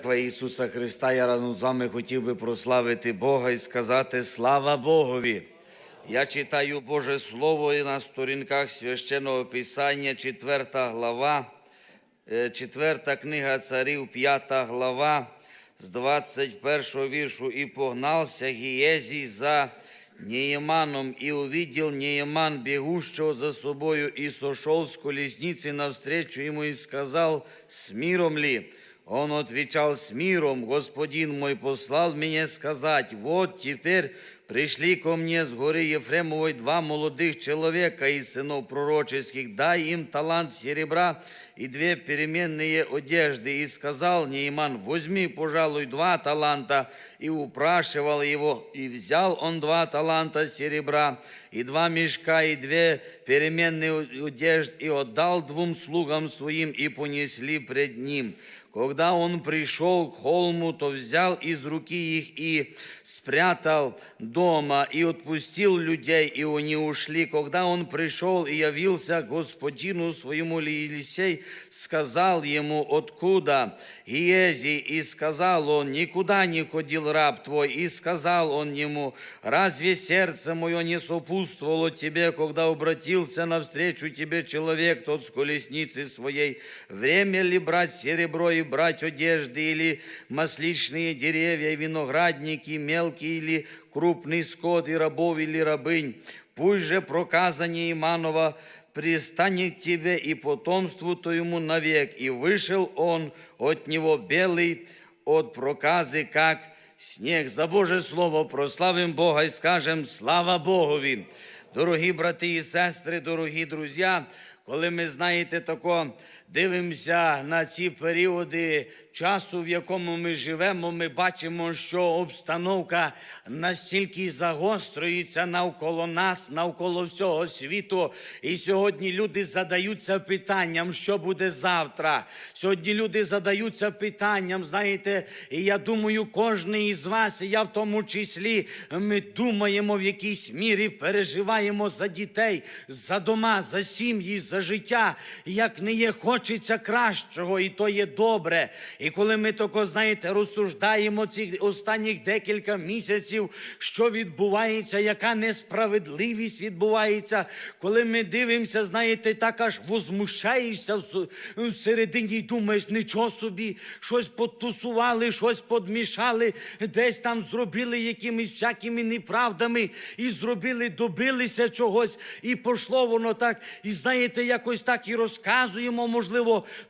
Церква Ісуса Христа, я разом з вами хотів би прославити Бога і сказати слава Богові. Я читаю Боже Слово і на сторінках священного Писання, 4 глава, е, 4 книга царів, 5 глава, з 21 віршу. «І погнався Гієзій за Нееманом, и увидел Нееман, бегущего за собою, и сошел с колесницы навстречу ему и сказал, «С миром ли?» Он отвечал, «С миром, господин мой послал меня сказать, вот теперь пришли ко мне с горы Ефремовой два молодых человека из сынов пророческих, дай им талант серебра и две переменные одежды». И сказал Неиман, «Возьми, пожалуй, два таланта». И упрашивал его, и взял он два таланта серебра, и два мешка, и две переменные одежды, и отдал двум слугам своим, и понесли пред ним. Когда он пришел к холму, то взял из руки их и спрятал дома, и отпустил людей, и они ушли. Когда он пришел и явился господину своему, Елисей сказал ему, откуда Иези, и сказал он, никуда не ходил раб твой, и сказал он ему, разве сердце мое не сопутствовало тебе, когда обратился навстречу тебе человек тот с колесницы своей? Время ли брать серебро и брать одежды, или масличные деревья, и виноградники, мелкие или крупный скот, и рабов или рабынь? Пусть же проказание Иманова пристанет тебе и потомству твоему навек. И вышел он от него белый от проказы, как снег. За Боже Слово прославим Бога і скажем слава Богові. Дорогі брати і сестри, дорогі друзі, коли ми знаєте тако дивимося на ці періоди часу, в якому ми живемо, ми бачимо, що обстановка настільки загострюється навколо нас, навколо всього світу. І сьогодні люди задаються питанням, що буде завтра. Сьогодні люди задаються питанням, знаєте, і я думаю, кожен із вас, я в тому числі, ми думаємо в якійсь мірі, переживаємо за дітей, за дома, за сім'ї, за життя. Як не є, хочеться кращого, і то є добре. І коли ми тако, знаєте, розсуждаємо ці останніх декілька місяців, що відбувається, яка несправедливість відбувається, коли ми дивимося, знаєте, так аж возмущаєшся всередині і думаєш, нічого собі, щось потусували, щось подмішали, десь там зробили якимись всякими неправдами і зробили, добилися чогось, і пішло воно так. І знаєте, якось так і розказуємо, можливо,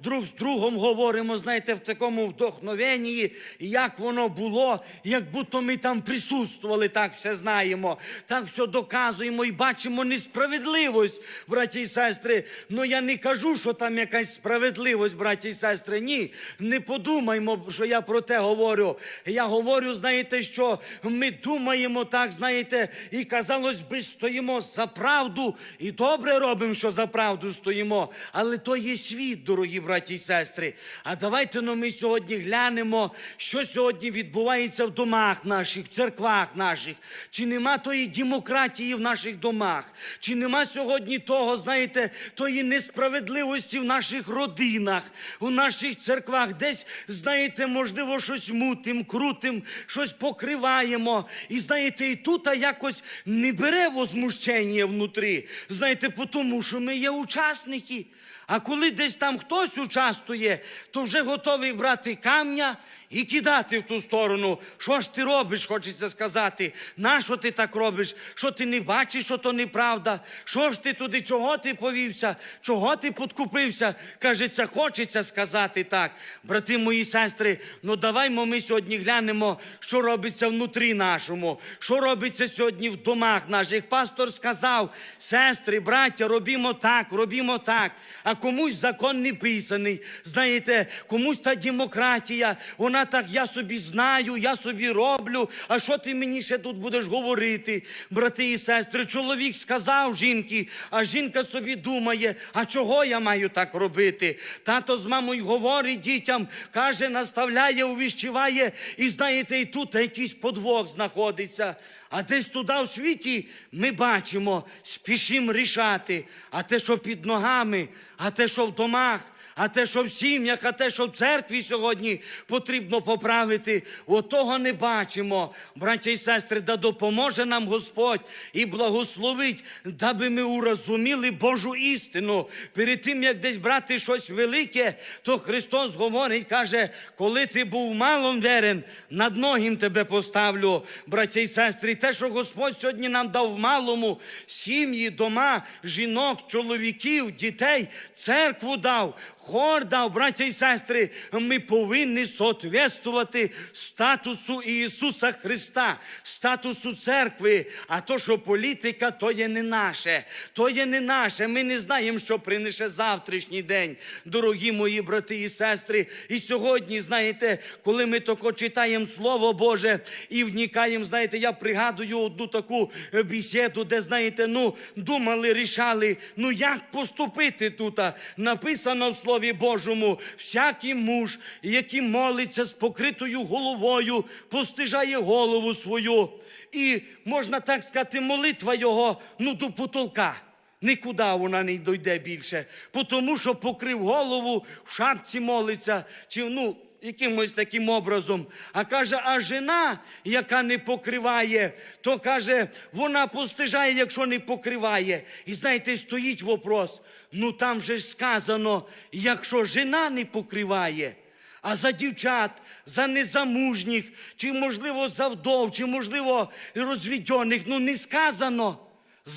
друг з другом говоримо, знаєте, в такому вдохновенні, як воно було, як будто ми там присутствували, так все знаємо, так все доказуємо і бачимо несправедливість, браті і сестри. Ну я не кажу, що там якась справедливість, браті і сестри. Ні, не подумаймо, що я про те говорю. Я говорю, знаєте, що ми думаємо так, знаєте, і казалось би, стоїмо за правду, і добре робимо, що за правду стоїмо. Але то є світ, дорогі браті і сестри. А давайте ну, ми сьогодні глянемо, що сьогодні відбувається в домах наших, в церквах наших. Чи нема тої демократії в наших домах? Чи нема сьогодні того, знаєте, тої несправедливості в наших родинах, у наших церквах? Десь, знаєте, можливо, щось мутим, крутим, щось покриваємо. І знаєте, і тут якось не бере возмущення внутрі. Знаєте, тому, що ми є учасники. А коли десь там хтось участвує, то вже готовий брати камня і кидати в ту сторону. Що ж ти робиш, хочеться сказати. Нащо ти так робиш? Що ти не бачиш, що то неправда? Що ж ти туди, чого ти повівся? Чого ти подкупився? Кажеться, хочеться сказати так. Брати мої сестри, ну даваймо ми сьогодні глянемо, що робиться внутрі нашому, що робиться сьогодні в домах наших. Пастор сказав, сестри, браття, робімо так, робімо так. А комусь закон не писаний. Знаєте, комусь та демократія, вона так, я собі знаю, я собі роблю. А що ти мені ще тут будеш говорити, брати і сестри? Чоловік сказав жінці, а жінка собі думає, а чого я маю так робити? Тато з мамою говорить дітям, каже, наставляє, увіщиває, і знаєте, і тут якийсь подвох знаходиться. А десь туди в світі ми бачимо, спішимо рішати. А те, що під ногами, а те, що в домах, а те, що в сім'ях, а те, що в церкві сьогодні потрібно поправити, отого не бачимо. Браття і сестри, да допоможе нам Господь і благословить, даби ми урозуміли Божу істину. Перед тим, як десь брати щось велике, то Христос говорить, каже, коли ти був малом верен, над многим тебе поставлю, браття і сестри. Те, що Господь сьогодні нам дав малому, сім'ї, дома, жінок, чоловіків, дітей, церкву дав, хор дав, браття і сестри, ми повинні соответствувати статусу Ісуса Христа, статусу церкви. А то, що політика, то є не наше, то є не наше. Ми не знаємо, що принесе завтрашній день, дорогі мої брати і сестри. І сьогодні, знаєте, коли ми тако читаємо Слово Боже і вникаємо, знаєте, я пригадую одну таку е, бесіду, де, знаєте, ну, думали, рішали, ну як поступити тут. Написано в Слові Божому, всякий муж, який молиться з покритою головою, постижає голову свою. І можна так сказати, молитва його ну до потолка. Нікуди вона не дойде більше, тому що покрив голову, в шапці молиться, чи ну, якимось таким образом. А каже, а жена, яка не покриває, то каже, вона постижає, якщо не покриває. І знаєте, стоїть вопрос. Ну там же ж сказано, якщо жена не покриває. А за дівчат, за незамужніх, чи можливо за вдов, чи можливо розвідьоних, ну не сказано.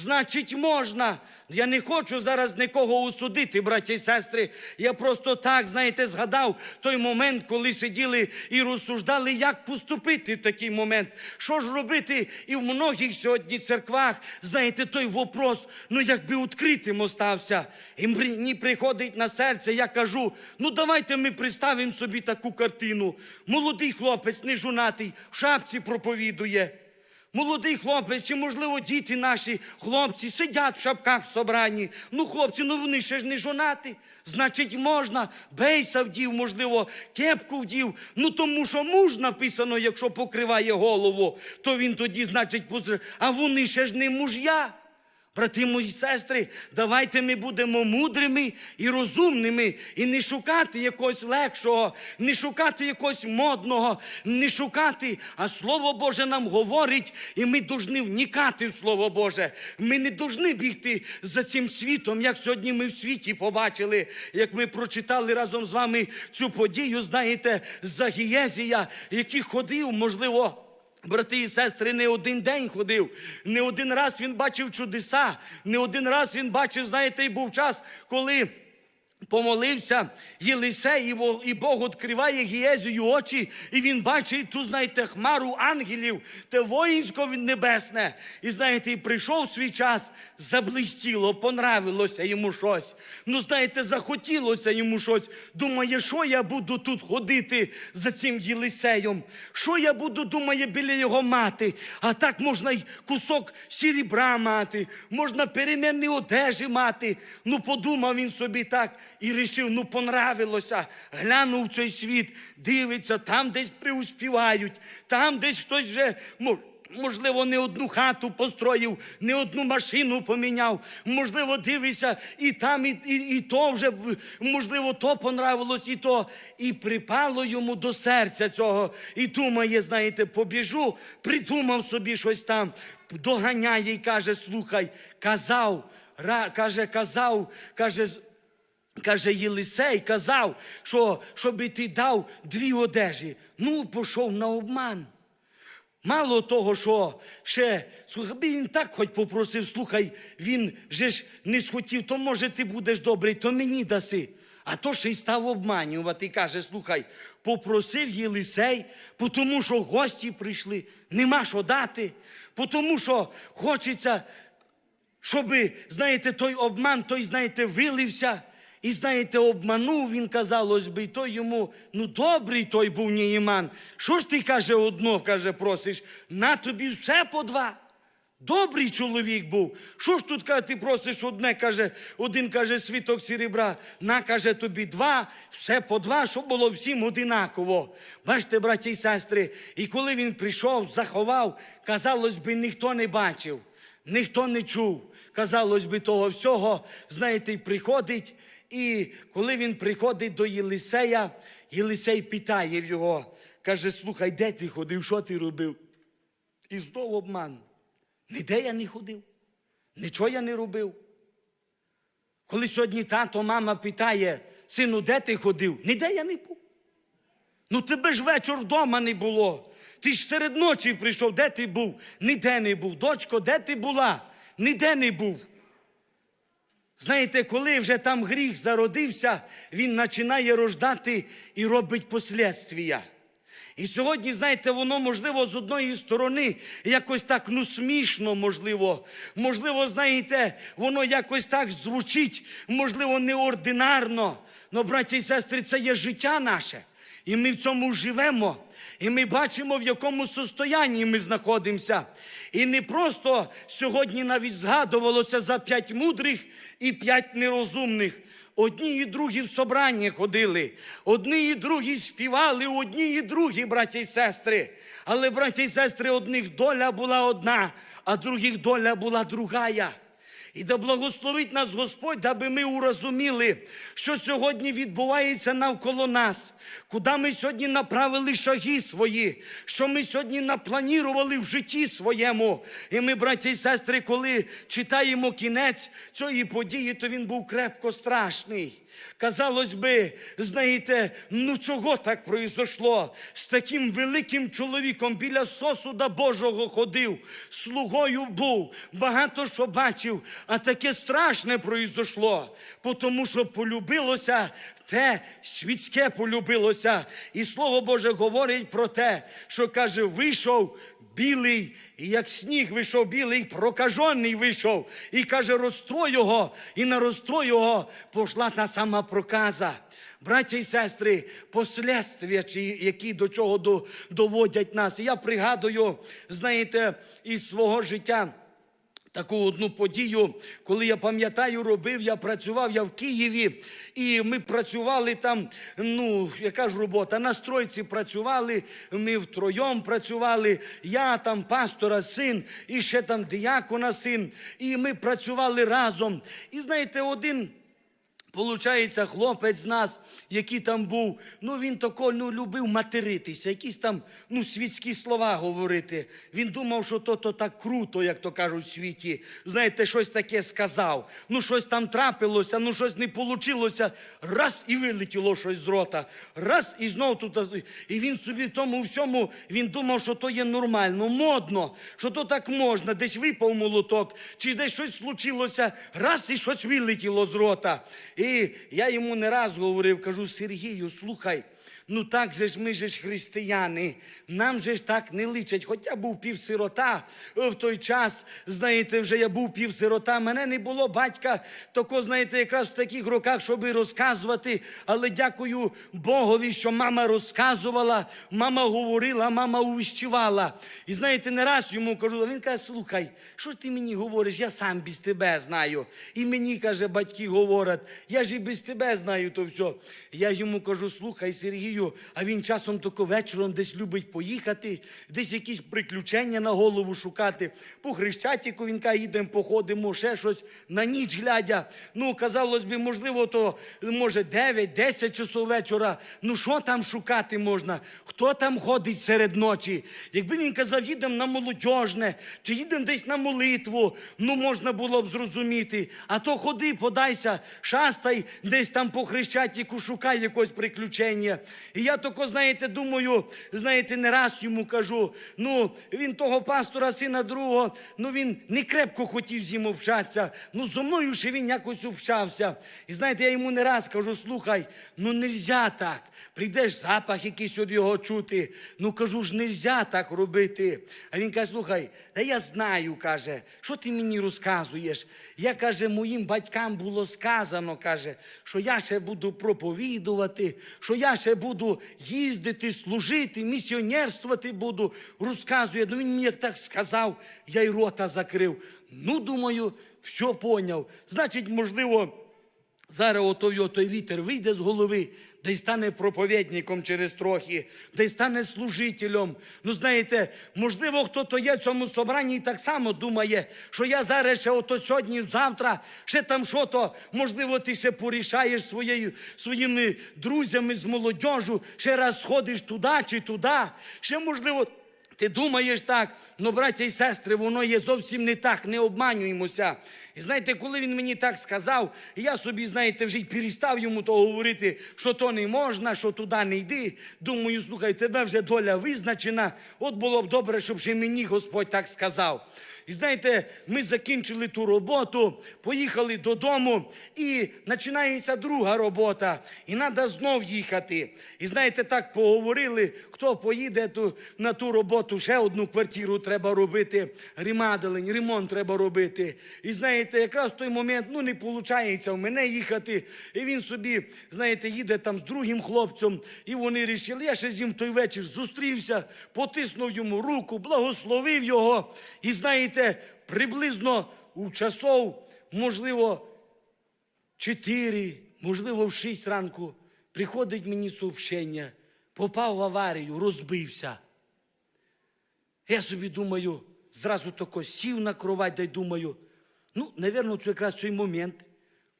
Значить, можна. Я не хочу зараз нікого усудити, браті і сестри. Я просто так, знаєте, згадав той момент, коли сиділи і розсуждали, як поступити в такий момент. Що ж робити? І в многих сьогодні церквах, знаєте, той вопрос, ну якби відкритим остався. І мені приходить на серце, я кажу: ну давайте ми представимо собі таку картину. Молодий хлопець, не жонатий, в шапці проповідує. Молодий хлопець, чи, можливо, діти наші, хлопці, сидять в шапках в собранні. Ну, хлопці, ну вони ще ж не жонати. Значить, можна, бейса вдів, можливо, кепку вдів. Ну тому що муж написано, якщо покриває голову, то він тоді, значить, позр... а вони ще ж не муж'я. Брати мої сестри, давайте ми будемо мудрими і розумними, і не шукати якогось легшого, не шукати якогось модного, не шукати, а Слово Боже нам говорить, і ми повинні вникати в Слово Боже. Ми не повинні бігти за цим світом, як сьогодні ми в світі побачили, як ми прочитали разом з вами цю подію, знаєте, за Гієзія, який ходив, можливо. Брати і сестри, не один день ходив, не один раз він бачив чудеса, не один раз він бачив, знаєте, і був час, коли помолився Єлисей, і Бог- відкриває Гієзію очі, і він бачить ту, знаєте, хмару ангелів, те воїнсько небесне. І знаєте, і прийшов свій час, заблистіло, понравилося йому щось. Ну, знаєте, захотілося йому щось. Думає, що я буду тут ходити за цим Єлисеєм? Що я буду, думає, біля його мати? А так можна й кусок сірібра мати, можна перемінні одежі мати. Ну, подумав він собі так і рішив, ну понравилося. Глянув цей світ, дивиться, там десь приуспівають, там десь хтось вже. мо- Можливо, не одну хату построїв, не одну машину поміняв. Можливо, дивися, і там, і, і, і то вже, можливо, то понравилось, і то. І припало йому до серця цього. І думає, знаєте, побіжу, придумав собі щось там, доганяє і каже: слухай, казав, ра, каже, казав, каже, Каже, Єлисей казав, що щоби ти дав дві одежі. Ну, пішов на обман. Мало того, що ще, слухай, він так хоч попросив, слухай, він же ж не схотів, то може ти будеш добрий, то мені даси. А то ще й став обманювати. Каже, слухай, попросив Єлисей, тому що гості прийшли, нема що дати, тому що хочеться щоби, знаєте, той обман, той, знаєте, вилився. І знаєте, обманув він, казалось би, і той йому, ну добрий той був Ніїман. Що ж ти, каже, одно, каже, просиш? На тобі все по два. Добрий чоловік був. Що ж тут каже, ти просиш одне, каже, один каже, світок серебра, на каже тобі два, все по два, щоб було всім одинаково. Бачите, браті і сестри, і коли він прийшов, заховав, казалось би, ніхто не бачив, ніхто не чув. Казалось би, того всього, знаєте, приходить І коли він приходить до Єлисея, Єлисей питає його, каже: слухай, де ти ходив, що ти робив? І знову обман. Ніде я не ходив, нічого я не робив. Коли сьогодні тато, мама питає, сину, де ти ходив? Ніде я не був. Ну тебе ж вечір вдома не було. Ти ж серед ночі прийшов, де ти був? Ніде не був. Дочко, де ти була? Ніде не був. Знаєте, коли вже там гріх зародився, він починає рождати і робить послідствія. І сьогодні, знаєте, воно можливо з одної сторони якось так ну смішно, можливо. Можливо, знаєте, воно якось так звучить, можливо, неординарно. Но, браті і сестри, це є життя наше. І ми в цьому живемо. І ми бачимо, в якому состоянні ми знаходимося. І не просто сьогодні навіть згадувалося за п'ять мудрих і п'ять нерозумних. Одні і другі в собрання ходили, одні і другі співали, одні і другі, браті і сестри. Але, браті і сестри, одних доля була одна, а других доля була другая. І да благословить нас Господь, даби ми урозуміли, що сьогодні відбувається навколо нас, куди ми сьогодні направили шаги свої, що ми сьогодні напланірували в житті своєму. І ми, браті і сестри, коли читаємо кінець цієї події, то він був крепко страшний. Казалось би, знаєте, ну чого так произошло? З таким великим чоловіком біля сосуда Божого ходив, слугою був, багато що бачив, а таке страшне произошло, тому що полюбилося те світське полюбилося. І Слово Боже говорить про те, що каже, вийшов білий, і як сніг вийшов білий, прокажений вийшов. І каже, розстрой його, і на розстрой його пішла та сама проказа. Браття і сестри, послідствия, які до чого доводять нас. Я пригадую, знаєте, із свого життя. Таку одну подію, коли я пам'ятаю, робив, я працював я в Києві, і ми працювали там. Ну, яка ж робота? На стройці працювали, ми втроєм працювали. Я там пастора син, і ще там діякона син. І ми працювали разом. І знаєте, один. Получається, хлопець з нас, який там був, ну він тако ну, любив материтися, якісь там ну, світські слова говорити. Він думав, що то, то так круто, як то кажуть в світі. Знаєте, щось таке сказав. Ну, щось там трапилося, ну щось не вийшло. Раз і вилетіло щось з рота. Раз і знов тут. І він собі в тому всьому він думав, що то є нормально, модно, що то так можна, десь випав молоток, чи десь щось случилося, раз і щось вилетіло з рота. І я йому не раз говорив, кажу, Сергію, слухай. Ну так же ж ми же ж християни, нам же ж так не личать. Хоча я був півсирота е, в той час, знаєте, вже я був півсирота. Мене не було батька, тако, знаєте, якраз в таких роках, щоб розказувати. Але дякую Богові, що мама розказувала, мама говорила, мама увіщувала. І знаєте, не раз йому кажу, він каже, слухай, що ти мені говориш? Я сам без тебе знаю. І мені, каже, батьки говорять, я ж і без тебе знаю то все. Я йому кажу, слухай, Сергію, а він часом тако вечором десь любить поїхати, десь якісь приключення на голову шукати. По Хрещатику він каже, їдемо, походимо, ще щось на ніч глядя. Ну, казалось би, можливо, то може 9-10 часов вечора. Ну що там шукати можна? Хто там ходить серед ночі? Якби він казав, їдемо на молодіжне, чи їдемо десь на молитву, ну можна було б зрозуміти. А то ходи, подайся, шастай десь там по Хрещатику, шукай якось приключення. І я тако, знаєте, думаю, знаєте, не раз йому кажу, ну він того пастора, сина другого, ну він не крепко хотів з ним общатися, ну зо мною ще він якось общався. І знаєте, я йому не раз кажу, слухай, ну нельзя так. Прийдеш запах якийсь від його чути. Ну кажу ж, нельзя так робити. А він каже, слухай, та я знаю, каже, що ти мені розказуєш? Я каже, моїм батькам було сказано, каже, що я ще буду проповідувати, що я ще буду їздити, служити, місіонерствувати буду. Розказує. Ну він мені так сказав, я й рота закрив. Ну, думаю, все поняв. Значить, можливо. Зараз ото той вітер вийде з голови, десь стане проповідником через трохи, десь стане служителем. Ну, знаєте, можливо, хто то є в цьому собранні і так само думає, що я зараз ще ото сьогодні, завтра, ще там що то, можливо, ти ще порішаєш своєю, своїми друзями з молодежу, ще раз сходиш туди чи туди, ще можливо. Ти думаєш так, ну, браття і сестри, воно є зовсім не так, не обманюємося. І знаєте, коли він мені так сказав, я собі, знаєте, вже й перестав йому то говорити, що то не можна, що туди не йди. Думаю, слухай, тебе вже доля визначена. От було б добре, щоб ще мені Господь так сказав. І знаєте, ми закінчили ту роботу, поїхали додому, і починається друга робота. І треба знов їхати. І знаєте, так поговорили, хто поїде ту, на ту роботу, ще одну квартиру треба робити, ремаделень, ремонт треба робити. І знаєте, якраз в той момент ну, не виходить в мене їхати. І він собі, знаєте, їде там з другим хлопцем, і вони вирішили, я ще з ним той вечір зустрівся, потиснув йому руку, благословив його. І знаєте, приблизно у часов, можливо, 4, можливо, в 6 ранку приходить мені сообщення, попав в аварію, розбився. Я собі думаю, зразу тако сів на кровать, да й думаю, ну, напевно, це якраз цей момент.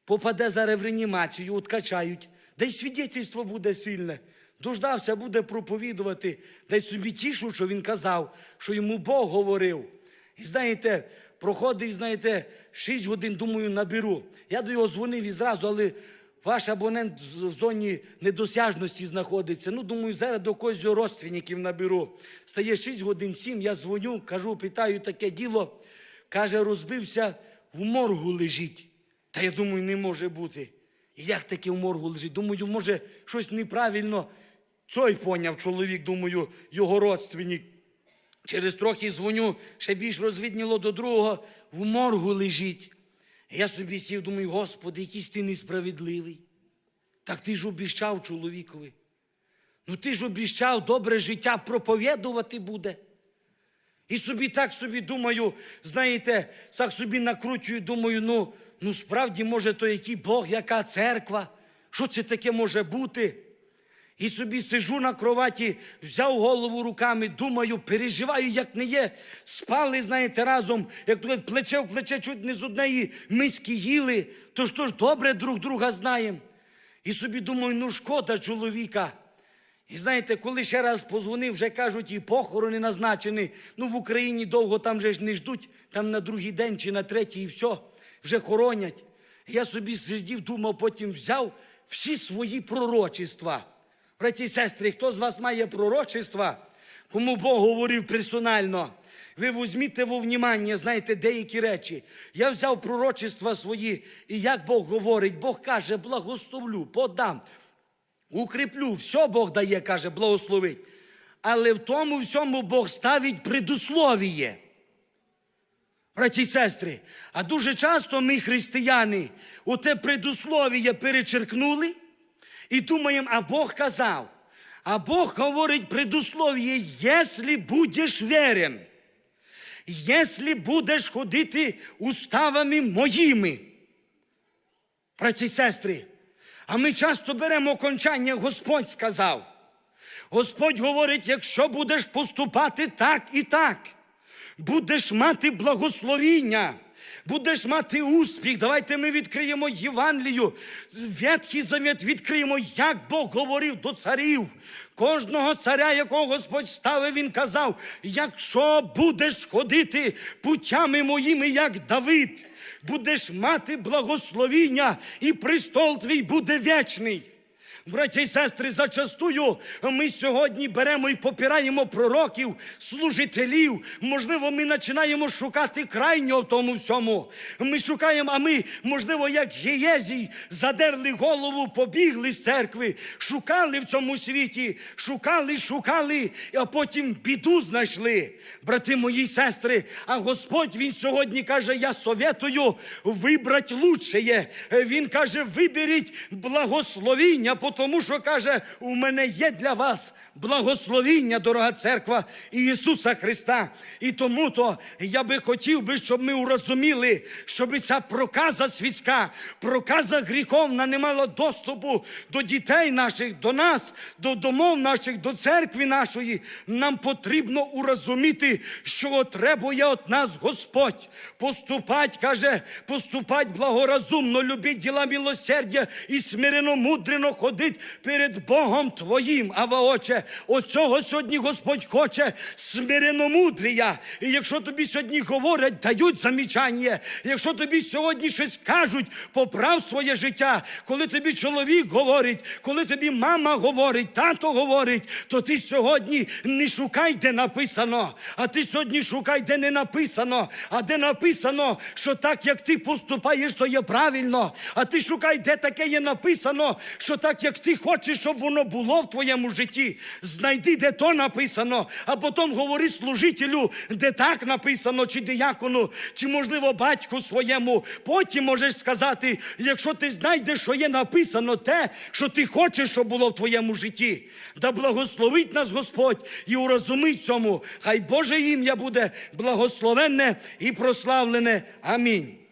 Попаде зараз в реанімацію, откачають, да й свідетельство буде сильне. Дождався, буде проповідувати, да й собі тішу, що він казав, що йому Бог говорив. І знаєте, проходить, знаєте, 6 годин, думаю, наберу. Я до його дзвонив і зразу, але ваш абонент в зоні недосяжності знаходиться. Ну, думаю, зараз до когось родственників наберу. Стає 6 годин 7, я дзвоню, кажу, питаю таке діло. Каже, розбився, в моргу лежить. Та я думаю, не може бути. І як таке в моргу лежить? Думаю, може, щось неправильно. Цой поняв чоловік, думаю, його родственник. Через трохи дзвоню, ще більш розвидніло до другого, в моргу лежить. Я собі сів, думаю, Господи, якийсь ти несправедливий. Так ти ж обіщав чоловікові. Ну ти ж обіщав добре життя проповідувати буде. І собі так собі думаю, знаєте, так собі накручую, думаю, ну, ну справді, може, то який Бог, яка церква, що це таке може бути? І собі сижу на кроваті, взяв голову руками, думаю, переживаю, як не є. Спали, знаєте, разом, як то плече в плече чуть не з однієї миски їли, то ж то ж добре друг друга знаємо. І собі думаю, ну шкода чоловіка. І знаєте, коли ще раз позвонив, вже кажуть, і похорони назначені. Ну, в Україні довго там вже ж не ждуть, там на другий день чи на третій, і все, вже хоронять. Я собі сидів, думав, потім взяв всі свої пророчества. Браті і сестри, хто з вас має пророчества, кому Бог говорив персонально, ви візьміте во внімання, знаєте, деякі речі. Я взяв пророчества свої, і як Бог говорить, Бог каже, благословлю, подам, укріплю, все Бог дає, каже, благословить. Але в тому всьому Бог ставить предусловіє. Браті і сестри, а дуже часто ми, християни, оте предусловіє перечеркнули і думаємо, а Бог казав. А Бог говорить предусловіє, якщо будеш вірен, якщо будеш ходити уставами моїми. Браті і сестри, а ми часто беремо окончання, Господь сказав. Господь говорить, якщо будеш поступати так і так, будеш мати благословіння, будеш мати успіх. Давайте ми відкриємо Євангелію, Ветхий Завет відкриємо, як Бог говорив до царів. Кожного царя, якого Господь ставив, він казав: якщо будеш ходити путями моїми, як Давид, будеш мати благословіння, і престол твій буде вічний. Браття і сестри, зачастую ми сьогодні беремо і попираємо пророків, служителів. Можливо, ми починаємо шукати крайнього в тому всьому. Ми шукаємо, а ми, можливо, як Гієзій, задерли голову, побігли з церкви, шукали в цьому світі, шукали, шукали, а потім біду знайшли. Брати мої сестри, а Господь Він сьогодні каже: Я советую вибрати лучшее. Він каже, виберіть благословіння, тому що каже, у мене є для вас благословіння, дорога церква Ісуса Христа. І тому то я би хотів би, щоб ми урозуміли, щоб ця проказа світська, проказа гріховна не мала доступу до дітей наших, до нас, до домов наших, до церкви нашої. Нам потрібно урозуміти, що требує от нас Господь. Поступать, каже, поступать благоразумно, любіть діла милосердя і смирено мудрено ходить перед Богом Твоїм. Ава Отче, оцього сьогодні Господь хоче смирено мудрія. І якщо тобі сьогодні говорять, дають замічання, якщо тобі сьогодні щось кажуть, поправ своє життя, коли тобі чоловік говорить, коли тобі мама говорить, тато говорить, то ти сьогодні не шукай, де написано, а ти сьогодні шукай, де не написано, а де написано, що так, як ти поступаєш, то є правильно. А ти шукай, де таке є написано, що так, як ти хочеш, щоб воно було в твоєму житті. Знайди, де то написано, а потім говори служителю, де так написано, чи диякону, чи, можливо, батьку своєму. Потім можеш сказати, якщо ти знайдеш, що є написано те, що ти хочеш, щоб було в твоєму житті. Да благословить нас Господь і урозумить цьому. Хай Боже ім'я буде благословенне і прославлене. Амінь.